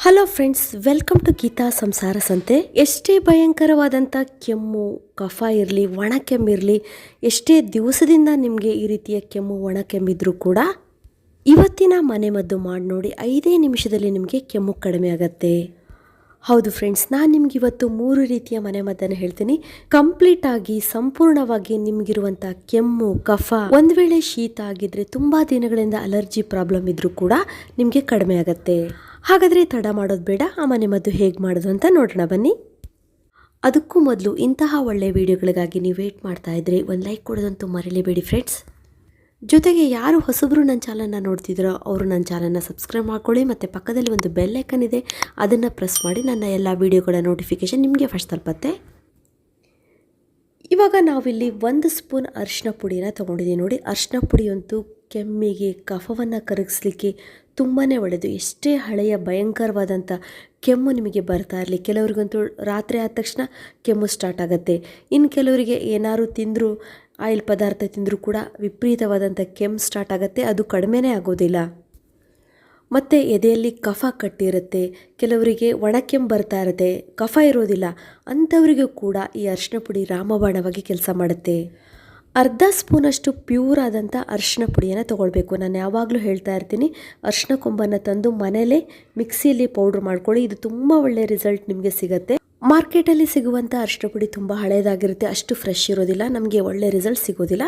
Hello friends welcome to Geetha Samsara Santhe ಎಷ್ಟೇ ಭಯಂಕರವಾದಂಥ ಕೆಮ್ಮು, ಕಫ ಇರಲಿ ಒಣ ಕೆಮ್ಮಿರಲಿ ಎಷ್ಟೇ ದಿವಸದಿಂದ ನಿಮಗೆ ಈ ರೀತಿಯ ಕೆಮ್ಮು ಒಣ ಕೆಮ್ಮಿದ್ರೂ ಕೂಡ ಇವತ್ತಿನ ಮನೆಮದ್ದು ಮಾಡಿ ನೋಡಿ ಐದೇ ನಿಮಿಷದಲ್ಲಿ ನಿಮಗೆ ಕೆಮ್ಮು ಕಡಿಮೆ ಆಗತ್ತೆ. ಹೌದು ಫ್ರೆಂಡ್ಸ್ ನಾನು ನಿಮ್ಗೆ ಇವತ್ತು ಮೂರು ರೀತಿಯ ಮನೆಮದ್ದನ್ನು ಹೇಳ್ತೀನಿ. ಕಂಪ್ಲೀಟ್ ಆಗಿ, ಸಂಪೂರ್ಣವಾಗಿ ನಿಮ್ಗಿರುವಂಥ ಕೆಮ್ಮು, ಕಫ, ಒಂದು ವೇಳೆ ಶೀತ ಆಗಿದ್ರೆ ತುಂಬಾ ದಿನಗಳಿಂದ ಅಲರ್ಜಿ ಪ್ರಾಬ್ಲಮ್ ಇದ್ರೂ ಕೂಡ ನಿಮಗೆ ಕಡಿಮೆ ಆಗತ್ತೆ. ಹಾಗಾದ್ರೆ ತಡ ಮಾಡೋದು ಬೇಡ ಆ ಮನೆ ಮದ್ದು ಹೇಗೆ ಮಾಡೋದು ಅಂತ ನೋಡೋಣ ಬನ್ನಿ. ಅದಕ್ಕೂ ಮೊದಲು ಇಂತಹ ಒಳ್ಳೆಯ ವಿಡಿಯೋಗಳಿಗಾಗಿ ನೀವು ವೇಟ್ ಮಾಡ್ತಾ ಇದ್ರೆ ಒಂದು ಲೈಕ್ ಕೊಡೋದಂತೂ ಮರೀಲೇಬೇಡಿ ಫ್ರೆಂಡ್ಸ್ ಜೊತೆಗೆ ಯಾರು ಹೊಸಬ್ರು ನನ್ನ ಚಾನಲ್ನ ನೋಡ್ತಿದ್ರೋ ಅವರು ನನ್ನ ಚಾನಲ್ನ ಸಬ್ಸ್ಕ್ರೈಬ್ ಮಾಡ್ಕೊಳ್ಳಿ, ಮತ್ತು ಪಕ್ಕದಲ್ಲಿ ಒಂದು ಬೆಲ್ ಐಕನ್ ಇದೆ, ಅದನ್ನು ಪ್ರೆಸ್ ಮಾಡಿ ನನ್ನ ಎಲ್ಲ ವೀಡಿಯೋಗಳ ನೋಟಿಫಿಕೇಷನ್ ನಿಮಗೆ ಫಸ್ಟ್ ತಲುಪತ್ತೆ. ಇವಾಗ ನಾವಿಲ್ಲಿ ಒಂದು ಸ್ಪೂನ್ ಅರಿಶಿನ ಪುಡಿನ ತೊಗೊಂಡಿದ್ದೀವಿ. ನೋಡಿ ಅರಿಶಿನ ಪುಡಿಯಂತೂ ಕೆಮ್ಮಿಗೆ, ಕಫವನ್ನು ಕರಗಿಸ್ಲಿಕ್ಕೆ ತುಂಬಾ ಒಳ್ಳೆಯದು ಎಷ್ಟೇ ಹಳೆಯ ಭಯಂಕರವಾದಂಥ ಕೆಮ್ಮು ನಿಮಗೆ ಬರ್ತಾ ಇರಲಿ. ಕೆಲವ್ರಿಗಂತೂ ರಾತ್ರಿ ಆದ ತಕ್ಷಣ ಕೆಮ್ಮು ಸ್ಟಾರ್ಟ್ ಆಗುತ್ತೆ. ಇನ್ನು ಕೆಲವರಿಗೆ ಏನಾದ್ರು ತಿಂದರೂ, ಆಯಿಲ್ ಪದಾರ್ಥ ತಿಂದರೂ ಕೂಡ ವಿಪರೀತವಾದಂಥ ಕೆಮ್ಮು ಸ್ಟಾರ್ಟ್ ಆಗುತ್ತೆ. ಅದು ಕಡಿಮೆನೇ ಆಗೋದಿಲ್ಲ. ಮತ್ತು ಎದೆಯಲ್ಲಿ ಕಫ ಕಟ್ಟಿರುತ್ತೆ, ಕೆಲವರಿಗೆ ಒಣಕೆಮ್ಮು ಬರ್ತಾ ಇರುತ್ತೆ, ಕಫ ಇರೋದಿಲ್ಲ, ಅಂಥವರಿಗೂ ಕೂಡ ಈ ಅರಿಶಿನ ಪುಡಿ ರಾಮಬಾಣವಾಗಿ ಕೆಲಸ ಮಾಡುತ್ತೆ. ಅರ್ಧ ಸ್ಪೂನಷ್ಟು ಪ್ಯೂರ್ ಆದಂಥ ಅರಿಶಿನ ಪುಡಿಯನ್ನು ತೊಗೊಳ್ಬೇಕು. ನಾನು ಯಾವಾಗಲೂ ಹೇಳ್ತಾ ಇರ್ತೀನಿ, ಅರಿಶಿನ ಕೊಂಬನ್ನು ತಂದು ಮನೇಲೇ ಮಿಕ್ಸಿಯಲ್ಲಿ ಪೌಡ್ರ್ ಮಾಡ್ಕೊಳ್ಳಿ. ಇದು ತುಂಬ ಒಳ್ಳೆಯ ರಿಸಲ್ಟ್ ನಿಮಗೆ ಸಿಗುತ್ತೆ. ಮಾರ್ಕೆಟಲ್ಲಿ ಸಿಗುವಂಥ ಅರಿಶಿನ ಪುಡಿ ತುಂಬ ಹಳೇದಾಗಿರುತ್ತೆ, ಅಷ್ಟು ಫ್ರೆಶ್ ಇರೋದಿಲ್ಲ, ನಮಗೆ ಒಳ್ಳೆ ರಿಸಲ್ಟ್ ಸಿಗೋದಿಲ್ಲ.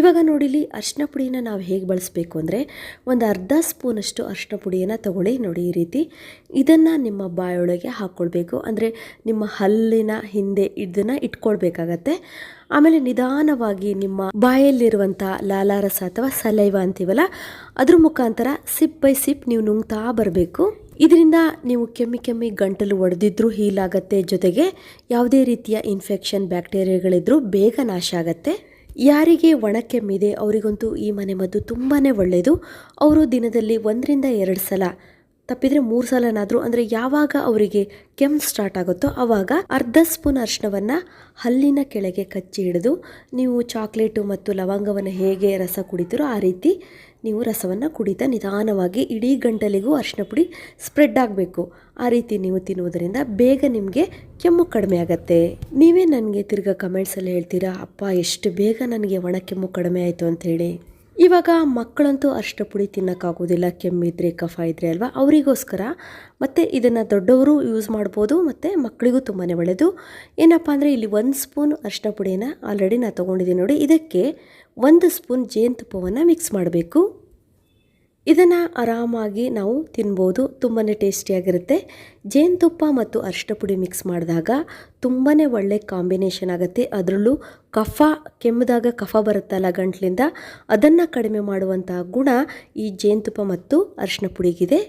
ಇವಾಗ ನೋಡಿಲಿ ಅರಿಶಿನ ಪುಡಿನ ನಾವು ಹೇಗೆ ಬಳಸಬೇಕು ಅಂದರೆ ಒಂದು ಅರ್ಧ ಸ್ಪೂನಷ್ಟು ಅರಿಶಿನ ಪುಡಿಯನ್ನು ತಗೊಳ್ಳಿ ನೋಡಿ ಈ ರೀತಿ. ಇದನ್ನು ನಿಮ್ಮ ಬಾಯೊಳಗೆ ಹಾಕ್ಕೊಳ್ಬೇಕು, ಅಂದರೆ ನಿಮ್ಮ ಹಲ್ಲಿನ ಹಿಂದೆ ಇದನ್ನು ಇಟ್ಕೊಳ್ಬೇಕಾಗತ್ತೆ. ಆಮೇಲೆ ನಿಧಾನವಾಗಿ ನಿಮ್ಮ ಬಾಯಲ್ಲಿರುವಂಥ ಲಾಲಾರಸ ಅಥವಾ ಸಲೈವ ಅಂತೀವಲ್ಲ, ಅದ್ರ ಮುಖಾಂತರ ಸಿಪ್ ಬೈ ಸಿಪ್ ನೀವು ನುಂಗ್ತಾ ಬರಬೇಕು. ಇದರಿಂದ ನೀವು ಕೆಮ್ಮಿ ಕೆಮ್ಮಿ ಗಂಟಲು ಒಡೆದಿದ್ರೂ ಹೀಲ್ ಆಗುತ್ತೆ ಜೊತೆಗೆ ಯಾವುದೇ ರೀತಿಯ ಇನ್ಫೆಕ್ಷನ್ ಬ್ಯಾಕ್ಟೀರಿಯಾಗಳಿದ್ರೂ ಬೇಗ ನಾಶ ಆಗತ್ತೆ. ಯಾರಿಗೆ ಒಣ ಕೆಮ್ಮಿದೆ ಅವರಿಗಂತೂ ಈ ಮನೆಮದ್ದು ತುಂಬಾ ಒಳ್ಳೆಯದು ಅವರು ದಿನದಲ್ಲಿ ಒಂದರಿಂದ ಎರಡು ಸಲ, ತಪ್ಪಿದರೆ ಮೂರು ಸಲನಾದರೂ, ಅಂದರೆ ಯಾವಾಗ ಅವರಿಗೆ ಕೆಮ್ಮು ಸ್ಟಾರ್ಟ್ ಆಗುತ್ತೋ ಆವಾಗ ಅರ್ಧ ಸ್ಪೂನ್ ಅರಿಶಿನವನ್ನು ಹಲ್ಲಿನ ಕೆಳಗೆ ಕಚ್ಚಿ ಹಿಡಿದು, ನೀವು ಚಾಕ್ಲೇಟು ಮತ್ತು ಲವಂಗವನ್ನು ಹೇಗೆ ರಸ ಕುಡಿತೀರೋ ಆ ರೀತಿ ನೀವು ರಸವನ್ನು ಕುಡಿತಾ ನಿಧಾನವಾಗಿ ಇಡೀ ಗಂಟಲಿಗೂ ಅರಿಶಿನ ಪುಡಿ ಸ್ಪ್ರೆಡ್ ಆಗಬೇಕು. ಆ ರೀತಿ ನೀವು ತಿನ್ನುವುದರಿಂದ ಬೇಗ ನಿಮಗೆ ಕೆಮ್ಮು ಕಡಿಮೆ ಆಗುತ್ತೆ. ನೀವೇ ನನಗೆ ತಿರ್ಗಾ ಕಮೆಂಟ್ಸಲ್ಲಿ ಹೇಳ್ತೀರಾ, ಅಪ್ಪ, ಎಷ್ಟು ಬೇಗ ನನಗೆ ಒಣ ಕೆಮ್ಮು ಕಡಿಮೆ ಆಯಿತು ಅಂಥೇಳಿ ಇವಾಗ ಮಕ್ಕಳಂತೂ ಅರಿಶಿನ ಪುಡಿ ತಿನ್ನೋಕ್ಕಾಗೋದಿಲ್ಲ ಕೆಮ್ಮಿದ್ರೆ ಕಫ ಇದ್ರೆ ಅಲ್ವಾ? ಅವರಿಗೋಸ್ಕರ ಮತ್ತು ಇದನ್ನು ದೊಡ್ಡವರು ಯೂಸ್ ಮಾಡ್ಬೋದು, ಮತ್ತು ಮಕ್ಕಳಿಗೂ ತುಂಬಾ ಒಳ್ಳೆಯದು ಏನಪ್ಪ ಅಂದರೆ ಇಲ್ಲಿ ಒಂದು ಸ್ಪೂನ್ ಅರಿಶಿನ ಪುಡಿಯನ್ನು ಆಲ್ರೆಡಿ ನಾನು ತೊಗೊಂಡಿದ್ದೀನಿ ನೋಡಿ, ಇದಕ್ಕೆ ಒಂದು ಸ್ಪೂನ್ ಜೇನುತುಪ್ಪವನ್ನು ಮಿಕ್ಸ್ ಮಾಡಬೇಕು. ಇದನ್ನು ಆರಾಮಾಗಿ ನಾವು ತಿನ್ಬೋದು ತುಂಬಾ ಟೇಸ್ಟಿಯಾಗಿರುತ್ತೆ. ಜೇನುತುಪ್ಪ ಮತ್ತು ಅರಿಶಿನ ಪುಡಿ ಮಿಕ್ಸ್ ಮಾಡಿದಾಗ ತುಂಬಾ ಒಳ್ಳೆ ಕಾಂಬಿನೇಷನ್ ಆಗುತ್ತೆ. ಅದರಲ್ಲೂ ಕಫ, ಕೆಮ್ಮಿದಾಗ ಕಫ ಬರುತ್ತಲ್ಲ ಗಂಟ್ಲಿಂದ, ಅದನ್ನು ಕಡಿಮೆ ಮಾಡುವಂತಹ ಗುಣ ಈ ಜೇನುತುಪ್ಪ ಮತ್ತು ಅರಿಶಿನ ಪುಡಿಗಿದೆ.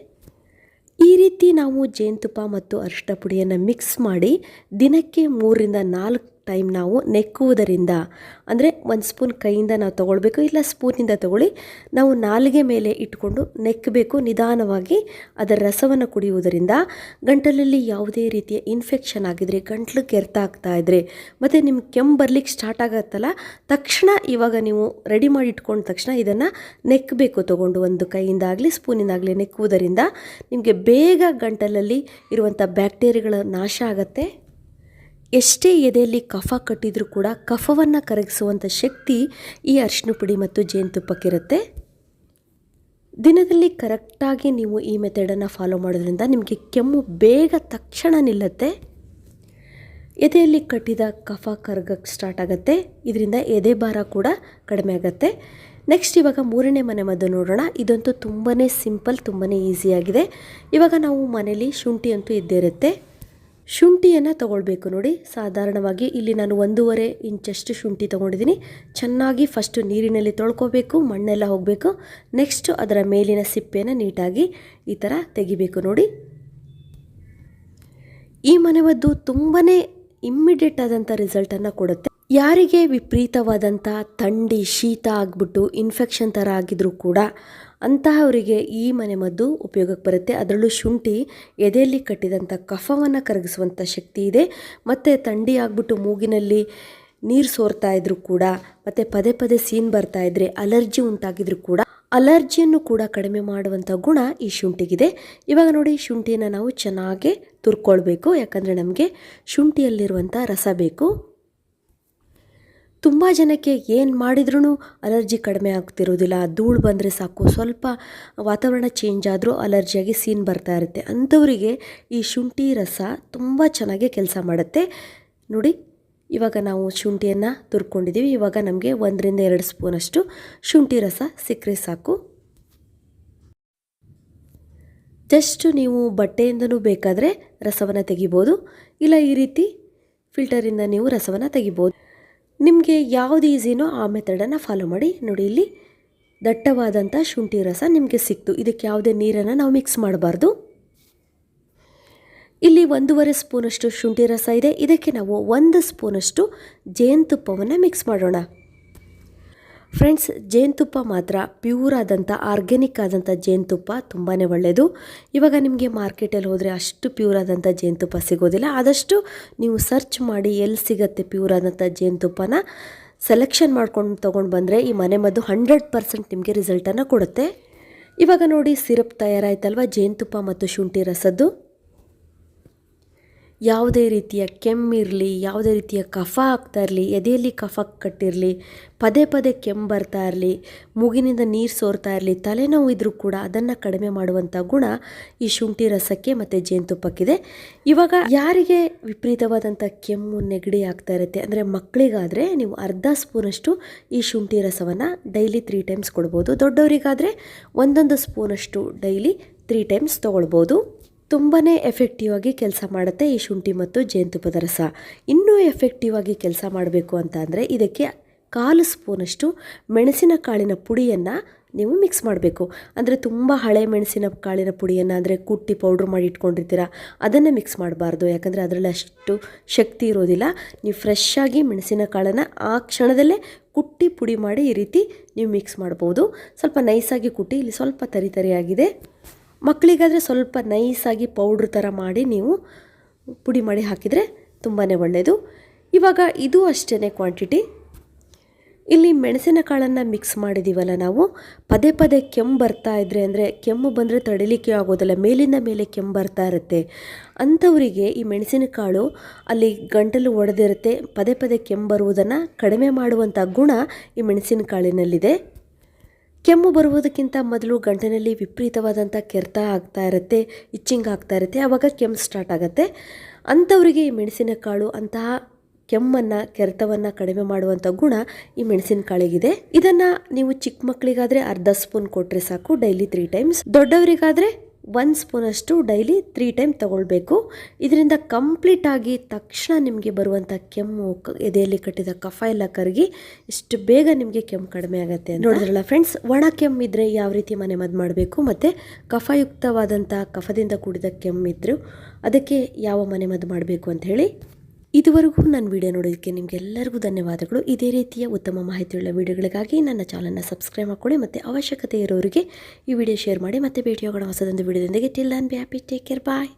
ಈ ರೀತಿ ನಾವು ಜೇನುತುಪ್ಪ ಮತ್ತು ಅರಿಶಿನ ಪುಡಿಯನ್ನು ಮಿಕ್ಸ್ ಮಾಡಿ ದಿನಕ್ಕೆ ಮೂರರಿಂದ ನಾಲ್ಕು ಟೈಮ್ ನಾವು ನೆಕ್ಕುವುದರಿಂದ, ಅಂದರೆ ಒಂದು ಸ್ಪೂನ್ ಕೈಯಿಂದ ನಾವು ತೊಗೊಳ್ಬೇಕು, ಇಲ್ಲ ಸ್ಪೂನಿಂದ ತೊಗೊಳ್ಳಿ, ನಾವು ನಾಲಿಗೆ ಮೇಲೆ ಇಟ್ಕೊಂಡು ನೆಕ್ಕಬೇಕು ನಿಧಾನವಾಗಿ ಅದರ ರಸವನ್ನು ಕುಡಿಯುವುದರಿಂದ, ಗಂಟಲಲ್ಲಿ ಯಾವುದೇ ರೀತಿಯ ಇನ್ಫೆಕ್ಷನ್ ಆಗಿದ್ರೆ, ಗಂಟ್ಲು ಕೆರೆತ ಆಗ್ತಾ ಇದ್ರೆ, ಮತ್ತು ನಿಮ್ಗೆ ಕೆಮ್ಮು ಬರ್ಲಿಕ್ಕೆ ಸ್ಟಾರ್ಟ್ ಆಗುತ್ತಲ್ಲ, ತಕ್ಷಣ ಇವಾಗ ನೀವು ರೆಡಿ ಮಾಡಿ ಇಟ್ಕೊಂಡ ತಕ್ಷಣ ಇದನ್ನು ನೆಕ್ಕಬೇಕು ತೊಗೊಂಡು, ಒಂದು ಕೈಯಿಂದ ಆಗಲಿ ಸ್ಪೂನಿಂದಾಗಲಿ ನೆಕ್ಕುವುದರಿಂದ ನಿಮಗೆ ಬೇಗ ಗಂಟಲಲ್ಲಿ ಇರುವಂಥ ಬ್ಯಾಕ್ಟೀರಿಯಾಗಳ ನಾಶ ಆಗುತ್ತೆ. ಎಷ್ಟೇ ಎದೆಯಲ್ಲಿ ಕಫ ಕಟ್ಟಿದರೂ ಕೂಡ ಕಫವನ್ನು ಕರಗಿಸುವಂಥ ಶಕ್ತಿ ಈ ಅರಿಶಿನ ಪುಡಿ ಮತ್ತು ಜೇನುತುಪ್ಪಕ್ಕಿರುತ್ತೆ. ದಿನದಲ್ಲಿ ಕರೆಕ್ಟಾಗಿ ನೀವು ಈ ಮೆಥಡನ್ನು ಫಾಲೋ ಮಾಡೋದ್ರಿಂದ ನಿಮಗೆ ಕೆಮ್ಮು ಬೇಗ ತಕ್ಷಣ ನಿಲ್ಲುತ್ತೆ. ಎದೆಯಲ್ಲಿ ಕಟ್ಟಿದ ಕಫ ಕರಗಕ್ಕೆ ಸ್ಟಾರ್ಟ್ ಆಗುತ್ತೆ. ಇದರಿಂದ ಎದೆ ಭಾರ ಕೂಡ ಕಡಿಮೆ ಆಗುತ್ತೆ. ನೆಕ್ಸ್ಟ್ ಇವಾಗ ಮೂರನೇ ಮನೆ ಮದ್ದು ನೋಡೋಣ. ಇದಂತೂ ತುಂಬಾ ಸಿಂಪಲ್ ತುಂಬಾ ಈಸಿಯಾಗಿದೆ ಇವಾಗ ನಾವು ಮನೇಲಿ ಶುಂಠಿ ಅಂತೂ ಇದ್ದೇ ಇರುತ್ತೆ. ಶುಂಠಿಯನ್ನು ತಗೊಳ್ಬೇಕು ನೋಡಿ. ಸಾಧಾರಣವಾಗಿ ಇಲ್ಲಿ ನಾನು ಒಂದೂವರೆ ಇಂಚಷ್ಟು ಶುಂಠಿ ತೊಗೊಂಡಿದ್ದೀನಿ. ಚೆನ್ನಾಗಿ ಫಸ್ಟು ನೀರಿನಲ್ಲಿ ತೊಳ್ಕೊಬೇಕು, ಮಣ್ಣೆಲ್ಲ ಹೋಗಬೇಕು. ನೆಕ್ಸ್ಟು ಅದರ ಮೇಲಿನ ಸಿಪ್ಪೆಯನ್ನು ನೀಟಾಗಿ ಈ ಥರ ತೆಗಿಬೇಕು ನೋಡಿ. ಈ ಮನೆಮದ್ದು ತುಂಬಾ ಇಮ್ಮಿಡಿಯೇಟ್ ಆದಂಥ ರಿಸಲ್ಟನ್ನು ಕೊಡುತ್ತೆ. ಯಾರಿಗೆ ವಿಪರೀತವಾದಂಥ ಥಂಡಿ, ಶೀತ ಆಗಿಬಿಟ್ಟು ಇನ್ಫೆಕ್ಷನ್ ಥರ ಆಗಿದ್ರೂ ಕೂಡ ಅಂತಹವರಿಗೆ ಈ ಮನೆಮದ್ದು ಉಪಯೋಗಕ್ಕೆ ಬರುತ್ತೆ. ಅದರಲ್ಲೂ ಶುಂಠಿ, ಎದೆಯಲ್ಲಿ ಕಟ್ಟಿದಂಥ ಕಫವನ್ನು ಕರಗಿಸುವಂಥ ಶಕ್ತಿ ಇದೆ. ಮತ್ತು ಥಂಡಿ ಆಗಿಬಿಟ್ಟು ಮೂಗಿನಲ್ಲಿ ನೀರು ಸೋರ್ತಾ ಇದ್ರೂ ಕೂಡ, ಮತ್ತು ಪದೇ ಪದೇ ಸೀನ್ ಬರ್ತಾ ಇದ್ರೆ ಅಲರ್ಜಿ ಉಂಟಾಗಿದ್ರು ಕೂಡ ಅಲರ್ಜಿಯನ್ನು ಕೂಡ ಕಡಿಮೆ ಮಾಡುವಂಥ ಗುಣ ಈ ಶುಂಠಿಗಿದೆ. ಇವಾಗ ನೋಡಿ, ಶುಂಠಿನ ನಾವು ಚೆನ್ನಾಗಿ ತುರ್ಕೊಳ್ಬೇಕು. ಯಾಕಂದರೆ ನಮಗೆ ಶುಂಠಿಯಲ್ಲಿರುವಂಥ ರಸ ಬೇಕು. ತುಂಬ ಜನಕ್ಕೆ ಏನು ಮಾಡಿದ್ರೂ ಅಲರ್ಜಿ ಕಡಿಮೆ ಆಗ್ತಿರೋದಿಲ್ಲ. ಧೂಳು ಬಂದರೆ ಸಾಕು, ಸ್ವಲ್ಪ ವಾತಾವರಣ ಚೇಂಜ್ ಆದರೂ ಅಲರ್ಜಿಯಾಗಿ ಸೀನ್ ಬರ್ತಾ ಇರುತ್ತೆ. ಅಂಥವರಿಗೆ ಈ ಶುಂಠಿ ರಸ ತುಂಬ ಚೆನ್ನಾಗಿ ಕೆಲಸ ಮಾಡುತ್ತೆ. ನೋಡಿ, ಇವಾಗ ನಾವು ಶುಂಠಿಯನ್ನು ತುರ್ಕೊಂಡಿದ್ದೀವಿ ಇವಾಗ ನಮಗೆ ಒಂದರಿಂದ ಎರಡು ಸ್ಪೂನಷ್ಟು ಶುಂಠಿ ರಸ ಸಿಕ್ಕರೆ ಸಾಕು. ಜಸ್ಟ್ ನೀವು ಬಟ್ಟೆಯಿಂದನೂ ಬೇಕಾದರೆ ರಸವನ್ನು ತೆಗಿಬೋದು. ಇಲ್ಲ ಈ ರೀತಿ ಫಿಲ್ಟರಿಂದ ನೀವು ರಸವನ್ನು ತೆಗಿಬೋದು. ನಿಮಗೆ ಯಾವುದು ಈಸಿನೋ ಆ ಮೆಥಡನ್ನು ಫಾಲೋ ಮಾಡಿ. ನೋಡಿ ಇಲ್ಲಿ ದಟ್ಟವಾದಂಥ ಶುಂಠಿ ರಸ ನಿಮಗೆ ಸಿಕ್ತು. ಇದಕ್ಕೆ ಯಾವುದೇ ನೀರನ್ನು ನಾವು ಮಿಕ್ಸ್ ಮಾಡಬಾರ್ದು. ಇಲ್ಲಿ ಒಂದೂವರೆ ಸ್ಪೂನಷ್ಟು ಶುಂಠಿ ರಸ ಇದೆ. ಇದಕ್ಕೆ ನಾವು ಒಂದು ಸ್ಪೂನಷ್ಟು ಜೇನುತುಪ್ಪವನ್ನು ಮಿಕ್ಸ್ ಮಾಡೋಣ. ಫ್ರೆಂಡ್ಸ್, ಜೇನುತುಪ್ಪ ಮಾತ್ರ ಪ್ಯೂರ್ ಆದಂಥ ಆರ್ಗ್ಯಾನಿಕ್ ಆದಂಥ ಜೇನುತುಪ್ಪ ತುಂಬಾ ಒಳ್ಳೆಯದು ಇವಾಗ ನಿಮಗೆ ಮಾರ್ಕೆಟಲ್ಲಿ ಹೋದರೆ ಅಷ್ಟು ಪ್ಯೂರ್ ಆದಂಥ ಜೇನುತುಪ್ಪ ಸಿಗೋದಿಲ್ಲ. ಆದಷ್ಟು ನೀವು ಸರ್ಚ್ ಮಾಡಿ ಎಲ್ಲಿ ಸಿಗತ್ತೆ ಪ್ಯೂರ್ ಆದಂಥ ಜೇನುತುಪ್ಪನ ಸೆಲೆಕ್ಷನ್ ಮಾಡ್ಕೊಂಡು ತೊಗೊಂಡು ಬಂದರೆ ಈ ಮನೆ ಮದ್ದು ಹಂಡ್ರೆಡ್ ಪರ್ಸೆಂಟ್ ನಿಮಗೆ ರಿಸಲ್ಟನ್ನು ಕೊಡುತ್ತೆ. ಇವಾಗ ನೋಡಿ, ಸಿರಪ್ ತಯಾರಾಯ್ತಲ್ವ? ಜೇನುತುಪ್ಪ ಮತ್ತು ಶುಂಠಿ ರಸದ್ದು. ಯಾವುದೇ ರೀತಿಯ ಕೆಮ್ಮಿರಲಿ ಯಾವುದೇ ರೀತಿಯ ಕಫ ಆಗ್ತಾ ಇರಲಿ, ಎದೆಯಲ್ಲಿ ಕಫ ಕಟ್ಟಿರಲಿ, ಪದೇ ಪದೇ ಕೆಮ್ಮು ಬರ್ತಾ ಇರಲಿ, ಮೂಗಿನಿಂದ ನೀರು ಸೋರ್ತಾ ಇರಲಿ, ತಲೆನೋವು ಇದ್ದರೂ ಕೂಡ ಅದನ್ನು ಕಡಿಮೆ ಮಾಡುವಂಥ ಗುಣ ಈ ಶುಂಠಿ ರಸಕ್ಕೆ ಮತ್ತು ಜೇನುತುಪ್ಪಕ್ಕಿದೆ. ಇವಾಗ ಯಾರಿಗೆ ವಿಪರೀತವಾದಂಥ ಕೆಮ್ಮು ನೆಗಡಿ ಆಗ್ತಾ ಇರುತ್ತೆ ಅಂದರೆ ಮಕ್ಕಳಿಗಾದರೆ ನೀವು ಅರ್ಧ ಸ್ಪೂನಷ್ಟು ಈ ಶುಂಠಿ ರಸವನ್ನು ಡೈಲಿ ತ್ರೀ ಟೈಮ್ಸ್ ಕೊಡ್ಬೋದು. ದೊಡ್ಡವರಿಗಾದರೆ ಒಂದೊಂದು ಸ್ಪೂನಷ್ಟು ಡೈಲಿ ತ್ರೀ ಟೈಮ್ಸ್ ತೊಗೊಳ್ಬೋದು. ತುಂಬಾ ಎಫೆಕ್ಟಿವ್ ಆಗಿ ಕೆಲಸ ಮಾಡುತ್ತೆ ಈ ಶುಂಠಿ ಮತ್ತು ಜೇನುತುಪ್ಪದ ರಸ. ಇನ್ನೂ ಎಫೆಕ್ಟಿವ್ ಆಗಿ ಕೆಲಸ ಮಾಡಬೇಕು ಅಂತ ಅಂದರೆ ಇದಕ್ಕೆ ಕಾಲು ಸ್ಪೂನಷ್ಟು ಮೆಣಸಿನ ಕಾಳಿನ ಪುಡಿಯನ್ನು ನೀವು ಮಿಕ್ಸ್ ಮಾಡಬೇಕು. ಅಂದರೆ ತುಂಬ ಹಳೆ ಮೆಣಸಿನ ಕಾಳಿನ ಪುಡಿಯನ್ನು ಅಂದರೆ ಕುಟ್ಟಿ ಪೌಡ್ರ್ ಮಾಡಿ ಇಟ್ಕೊಂಡಿರ್ತೀರ, ಅದನ್ನು ಮಿಕ್ಸ್ ಮಾಡಬಾರ್ದು. ಯಾಕಂದರೆ ಅದರಲ್ಲಿ ಅಷ್ಟು ಶಕ್ತಿ ಇರೋದಿಲ್ಲ. ನೀವು ಫ್ರೆಶ್ ಆಗಿ ಮೆಣಸಿನ ಕಾಳನ್ನು ಆ ಕ್ಷಣದಲ್ಲೇ ಕುಟ್ಟಿ ಪುಡಿ ಮಾಡಿ ಈ ರೀತಿ ನೀವು ಮಿಕ್ಸ್ ಮಾಡ್ಬೋದು. ಸ್ವಲ್ಪ ನೈಸಾಗಿ ಕುಟ್ಟಿ, ಇಲ್ಲಿ ಸ್ವಲ್ಪ ತರಿ ತರಿಯಾಗಿದೆ. ಮಕ್ಕಳಿಗಾದರೆ ಸ್ವಲ್ಪ ನೈಸಾಗಿ ಪೌಡ್ರ್ ಥರ ಮಾಡಿ ನೀವು ಪುಡಿ ಮಾಡಿ ಹಾಕಿದರೆ ತುಂಬಾ ಒಳ್ಳೆಯದು ಇವಾಗ ಇದು ಅಷ್ಟೇ ಕ್ವಾಂಟಿಟಿ ಇಲ್ಲಿ ಮೆಣಸಿನ ಕಾಳನ್ನು ಮಿಕ್ಸ್ ಮಾಡಿದ್ದೀವಲ್ಲ ನಾವು. ಪದೇ ಪದೇ ಕೆಮ್ಮು ಬರ್ತಾ ಇದ್ದರೆ ಅಂದರೆ ಕೆಮ್ಮು ಬಂದರೆ ತಡಿಲಿಕ್ಕೆ ಆಗೋದಿಲ್ಲ, ಮೇಲಿಂದ ಮೇಲೆ ಕೆಮ್ಮು ಬರ್ತಾ ಇರುತ್ತೆ. ಅಂಥವರಿಗೆ ಈ ಮೆಣಸಿನಕಾಳು ಅಲ್ಲಿ ಗಂಟಲು ಒಡೆದಿರುತ್ತೆ, ಪದೇ ಪದೇ ಕೆಮ್ಮು ಬರುವುದನ್ನು ಕಡಿಮೆ ಮಾಡುವಂಥ ಗುಣ ಈ ಮೆಣಸಿನಕಾಳಿನಲ್ಲಿದೆ ಕೆಮ್ಮು ಬರುವುದಕ್ಕಿಂತ ಮೊದಲು ಗಂಟಿನಲ್ಲಿ ವಿಪರೀತವಾದಂಥ ಕೆರೆತ ಆಗ್ತಾ ಇರುತ್ತೆ, ಇಚ್ಚಿಂಗ್ ಆಗ್ತಾ ಇರುತ್ತೆ, ಆವಾಗ ಕೆಮ್ಮು ಸ್ಟಾರ್ಟ್ ಆಗುತ್ತೆ. ಅಂಥವರಿಗೆ ಈ ಮೆಣಸಿನಕಾಳು ಅಂತಹ ಕೆಮ್ಮನ್ನು, ಕೆರೆತವನ್ನು ಕಡಿಮೆ ಮಾಡುವಂಥ ಗುಣ ಈ ಮೆಣಸಿನಕಾಳಿಗಿದೆ. ಇದನ್ನು ನೀವು ಚಿಕ್ಕ ಮಕ್ಕಳಿಗಾದರೆ ಅರ್ಧ ಸ್ಪೂನ್ ಕೊಟ್ಟರೆ ಸಾಕು, ಡೈಲಿ ತ್ರೀ ಟೈಮ್ಸ್ ದೊಡ್ಡವರಿಗಾದರೆ ಒಂದು ಸ್ಪೂನಷ್ಟು ಡೈಲಿ ತ್ರೀ ಟೈಮ್ ತಗೊಳ್ಬೇಕು. ಇದರಿಂದ ಕಂಪ್ಲೀಟಾಗಿ ತಕ್ಷಣ ನಿಮಗೆ ಬರುವಂಥ ಕೆಮ್ಮು ಎದೆಯಲ್ಲಿ ಕಟ್ಟಿದ ಕಫ ಎಲ್ಲ ಕರಗಿ ಇಷ್ಟು ಬೇಗ ನಿಮಗೆ ಕೆಮ್ಮು ಕಡಿಮೆ ಆಗುತ್ತೆ ನೋಡಿದ್ರಲ್ಲ ಫ್ರೆಂಡ್ಸ್ ಒಣ ಕೆಮ್ಮು ಇದ್ದರೆ ಯಾವ ರೀತಿ ಮನೆ ಮದ್ದು ಮಾಡಬೇಕು ಮತ್ತು ಕಫಯುಕ್ತವಾದಂಥ ಕಫದಿಂದ ಕೂಡಿದ ಕೆಮ್ಮಿದ್ರು ಅದಕ್ಕೆ ಯಾವ ಮನೆ ಮದ್ದು ಮಾಡಬೇಕು ಅಂತ ಹೇಳಿ. ಇದುವರೆಗೂ ನನ್ನ ವಿಡಿಯೋ ನೋಡೋದಕ್ಕೆ ನಿಮಗೆಲ್ಲರಿಗೂ ಧನ್ಯವಾದಗಳು. ಇದೇ ರೀತಿಯ ಉತ್ತಮ ಮಾಹಿತಿಯುಳ್ಳ ವಿಡಿಯೋಗಳಿಗಾಗಿ ನನ್ನ ಚಾನಲ್ನ ಸಬ್ಸ್ಕ್ರೈಬ್ ಮಾಡಿಕೊಳ್ಳಿ ಮತ್ತು ಅವಶ್ಯಕತೆ ಇರೋರಿಗೆ ಈ ವಿಡಿಯೋ ಶೇರ್ ಮಾಡಿ ಮತ್ತೆ ಭೇಟಿಯಾಗೋಣ ಹೊಸದೊಂದು ವಿಡಿಯೋದೊಂದಿಗೆ. Till and be happy take care bye